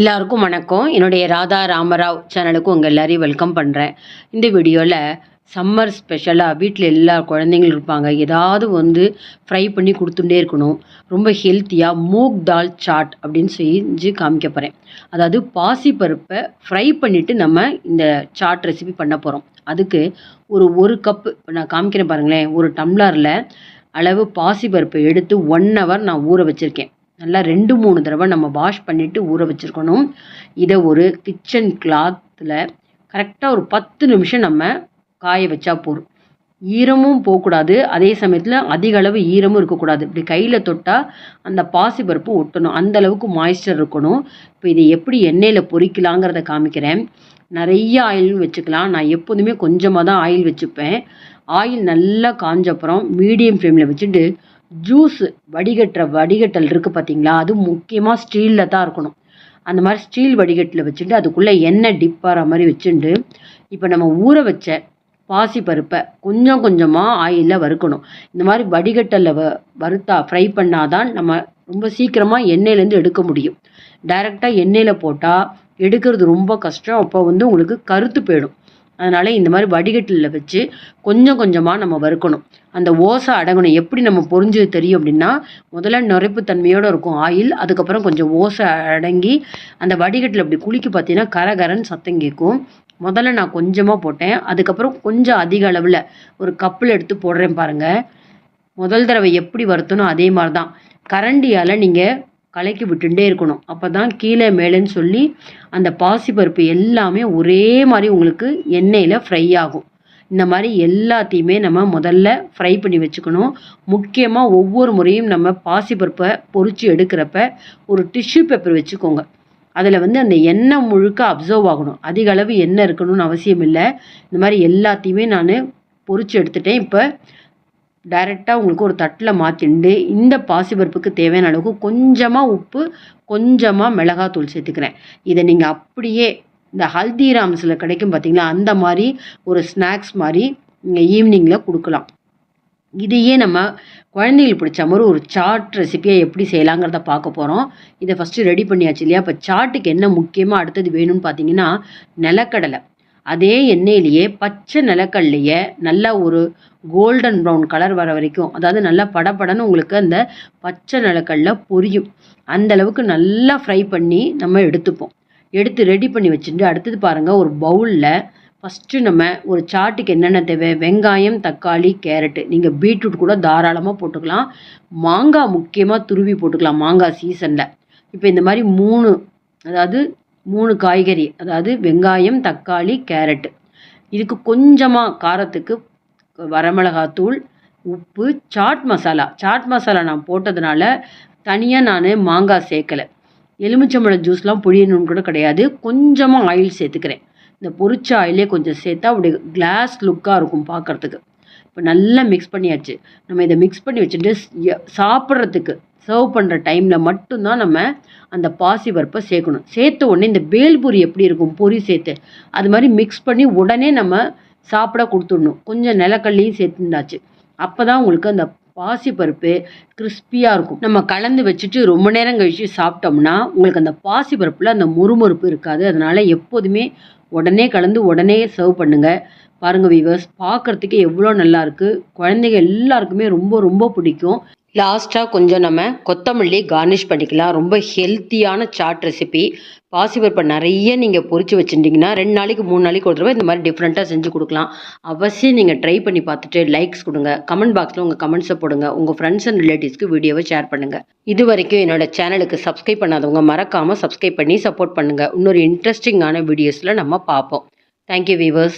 எல்லாருக்கும் வணக்கம். என்னுடைய ராதா ராமராவ் சேனலுக்கு உங்கள் எல்லாரையும் வெல்கம் பண்ணுறேன் இந்த வீடியோவில் சம்மர் ஸ்பெஷலாக வீட்டில் எல்லா குழந்தைங்களும் இருப்பாங்க. ஏதாவது வந்து ஃப்ரை பண்ணி கொடுத்துட்டே இருக்கணும். ரொம்ப ஹெல்த்தியாக மூக் தால் சாட் அப்படின்னு செஞ்சு காமிக்க போகிறேன் அதாவது பாசிப்பருப்பை ஃப்ரை பண்ணிவிட்டு நம்ம இந்த சாட் ரெசிபி பண்ண போகிறோம் அதுக்கு ஒரு ஒரு கப்பு இப்போ நான் காமிக்கிறேன் பாருங்களேன் ஒரு டம்ளரில் அளவு பாசிப்பருப்பை எடுத்து ஒன் ஹவர் நான் ஊற வச்சுருக்கேன். நல்லா ரெண்டு மூணு தடவை நம்ம வாஷ் பண்ணிவிட்டு ஊற வச்சுருக்கணும். இதை ஒரு கிச்சன் கிளாத்தில் கரெக்டாக ஒரு பத்து நிமிஷம் நம்ம காய வச்சா போதும். ஈரமும் போகக்கூடாது. அதே சமயத்தில் அதிக அளவு ஈரமும் இருக்கக்கூடாது. இப்படி கையில் தொட்டால் அந்த பாசிப்பருப்பு ஒட்டணும். அந்த அளவுக்கு மாய்ஸ்சர் இருக்கணும். இப்போ இதை எப்படி எண்ணெயில் பொறிக்கலாங்கிறத காமிக்கிறேன். நிறைய ஆயில் வச்சுக்கலாம். நான் எப்போதுமே கொஞ்சமாக தான் ஆயில் வச்சுப்பேன். ஆயில் நல்லா காஞ்சப்புறம் மீடியம் ஃப்ளேமில் வச்சுட்டு ஜூஸு வடிகட்டுற வடிகட்டல் இருக்குது பார்த்தீங்களா அது முக்கியமாக ஸ்டீலில் தான் இருக்கணும். அந்த மாதிரி ஸ்டீல் வடிகட்டில் வச்சுட்டு அதுக்குள்ளே எண்ணெய் டிப்பாகிற மாதிரி வச்சுட்டு இப்போ நம்ம ஊற வச்ச பாசி பருப்பை கொஞ்சம் கொஞ்சமாக ஆயிலில் வறுக்கணும். இந்த மாதிரி வடிகட்டலில் வ வறுத்தா ஃப்ரை பண்ணாதான் நம்ம ரொம்ப சீக்கிரமாக எண்ணெயிலேருந்து எடுக்க முடியும். டைரெக்டாக எண்ணெயில் போட்டால் எடுக்கிறது ரொம்ப கஷ்டம். அப்போ வந்து உங்களுக்கு கருத்து போயிடும். அதனால் இந்த மாதிரி வடிகட்டில் வச்சு கொஞ்சம் கொஞ்சமாக நம்ம வறுக்கணும். அந்த ஓசை அடங்கணும். எப்படி நம்ம பொரிஞ்சு தெரியும் அப்படின்னா முதல்ல நுரைப்பு தன்மையோடு இருக்கும் ஆயில் அதுக்கப்புறம் கொஞ்சம் ஓசை அடங்கி அந்த வடிகட்டில் அப்படி குளிக்க பார்த்தீங்கன்னா கரகரன்னு சத்தம் கேட்கும். முதல்ல நான் கொஞ்சமாக போட்டேன். அதுக்கப்புறம் கொஞ்சம் அதிக அளவில் ஒரு கப்பில் எடுத்து போடுறேன் பாருங்கள் முதல் தடவை எப்படி வறுத்தனோ அதே மாதிரி தான். கரண்டியால் நீங்கள் கலக்கி விட்டுட்டே இருக்கணும். அப்போ தான் கீழே மேலேன்னு சொல்லி அந்த பாசிப்பருப்பு எல்லாமே ஒரே மாதிரி உங்களுக்கு எண்ணெயில் ஃப்ரை ஆகும். இந்த மாதிரி எல்லாத்தையுமே நம்ம முதல்ல ஃப்ரை பண்ணி வச்சுக்கணும். முக்கியமாக ஒவ்வொரு முறையும் நம்ம பாசிப்பருப்பை பொறிச்சு எடுக்கிறப்ப ஒரு டிஷ்யூ பேப்பர் வச்சுக்கோங்க. அதில் வந்து அந்த எண்ணெய் முழுக்க அப்சர்வ் ஆகணும். அதிக அளவு எண்ணெய் இருக்கணும்னு அவசியம் இல்லை. இந்த மாதிரி எல்லாத்தையுமே நான் பொறிச்சு எடுத்துட்டேன். இப்போ டைரெக்டாக உங்களுக்கு ஒரு தட்டில் மாற்றிண்டு இந்த பாசிப்பருப்புக்கு தேவையான அளவுக்கு கொஞ்சமாக உப்பு கொஞ்சமாக மிளகாத்தூள் சேர்த்துக்கிறேன். இதை நீங்கள் அப்படியே இந்த ஹல்திராம்ஸில் கிடைக்கும் பார்த்தீங்களா அந்த மாதிரி ஒரு ஸ்நாக்ஸ் மாதிரி நீங்கள் ஈவினிங்கில் கொடுக்கலாம். இதையே நம்ம குழந்தைங்களுக்கு பிடிச்ச மாதிரி ஒரு சாட் ரெசிப்பியை எப்படி செய்யலாங்கிறத பார்க்க போகிறோம் இதை ஃபஸ்ட்டு ரெடி பண்ணியாச்சு இல்லையா? இப்போ சாட்டுக்கு என்ன முக்கியமாக அடுத்தது வேணும்னு பார்த்தீங்கன்னா நிலக்கடலை. அதே எண்ணெயிலேயே பச்சை நிலக்கல்லையே நல்லா ஒரு கோல்டன் ப்ரௌன் கலர் வர வரைக்கும் அதாவது நல்லா படப்படன்னு உங்களுக்கு அந்த பச்சை நிலக்கல்ல பொரியும். அந்த அளவுக்கு நல்லா ஃப்ரை பண்ணி நம்ம எடுத்துப்போம். எடுத்து ரெடி பண்ணி வச்சுட்டு அடுத்தது பாருங்கள் ஒரு பவுலில் ஃபஸ்ட்டு நம்ம ஒரு சாட்டுக்கு என்னென்ன தேவை? வெங்காயம் தக்காளி கேரட்டு. நீங்கள் பீட்ரூட் கூட தாராளமாக போட்டுக்கலாம். மாங்காய் முக்கியமாக துருவி போட்டுக்கலாம் மாங்காய் சீசனில் இப்போ இந்த மாதிரி மூணு அதாவது மூணு காய்கறி அதாவது வெங்காயம் தக்காளி கேரட்டு இதுக்கு கொஞ்சமாக காரத்துக்கு வரமிளகாத்தூள் உப்பு சாட் மசாலா சாட் மசாலா நான் போட்டதுனால தனியாக நான் மாங்காய் சேர்க்கலை. எலுமிச்சம்பழம் ஜூஸ்லாம் புழியணும்னு கூட கிடையாது. கொஞ்சமாக ஆயில் சேர்த்துக்கிறேன். இந்த பொரிச்ச ஆயிலே கொஞ்சம் சேர்த்தா அப்படியே கிளாஸ் லுக்காக இருக்கும் பார்க்குறதுக்கு. இப்போ நல்லா மிக்ஸ் பண்ணியாச்சு. நம்ம இதை மிக்ஸ் பண்ணி வச்சுட்டு சாப்பிட்றதுக்கு சர்வ் பண்ணுற டைமில் மட்டும்தான் நம்ம அந்த பாசி பருப்பை சேர்க்கணும். சேர்த்த உடனே இந்த பேல்பூரி எப்படி இருக்கும்? பொரி சேர்த்து. அது மாதிரி மிக்ஸ் பண்ணி உடனே நம்ம சாப்பிட கொடுத்துடணும். கொஞ்சம் நிலக்கல்லையும் சேர்த்துண்டாச்சு. அப்போ தான் உங்களுக்கு அந்த பாசிப்பருப்பு கிறிஸ்பியாக இருக்கும். நம்ம கலந்து வச்சுட்டு ரொம்ப நேரம் கழித்து சாப்பிட்டோம்னா உங்களுக்கு அந்த பாசிப்பருப்பில் அந்த முறுமுறுப்பு இருக்காது. அதனால் எப்போதுமே உடனே கலந்து உடனே சர்வ் பண்ணுங்கள் பாருங்கள் வீவர்ஸ் பார்க்குறதுக்கு எவ்வளோ நல்லாயிருக்கு குழந்தைங்க எல்லாருக்குமே ரொம்ப ரொம்ப பிடிக்கும். லாஸ்ட்டாக கொஞ்சம் நம்ம கொத்தமல்லி கார்னிஷ் பண்ணிக்கலாம். ரொம்ப ஹெல்த்தியான சாட் ரெசிபி பாசிபருப்பை நிறைய நீங்கள் பொறிச்சு வச்சுட்டிங்கன்னா ரெண்டு நாளைக்கு மூணு நாளைக்கு ஒரு தடவை இந்த மாதிரி டிஃப்ரெண்ட்டாக செஞ்சு கொடுக்கலாம். அவசியம் நீங்கள் ட்ரை பண்ணி பார்த்துட்டு லைக்ஸ் கொடுங்க. கமெண்ட் பாக்ஸில் உங்கள் கமெண்ட்ஸை போடுங்க. உங்கள் ஃப்ரெண்ட்ஸ் அண்ட் ரிலேட்டிவ்ஸ்க்கு வீடியோவை ஷேர் பண்ணுங்கள் இது வரைக்கும் என்னோட சேனலுக்கு சப்ஸ்கிரைப் பண்ணாதவங்க மறக்காமல் சப்ஸ்கிரைப் பண்ணி சப்போர்ட் பண்ணுங்கள் இன்னொரு இன்ட்ரெஸ்டிங்கான வீடியோஸில் நம்ம பார்ப்போம். Thank you viewers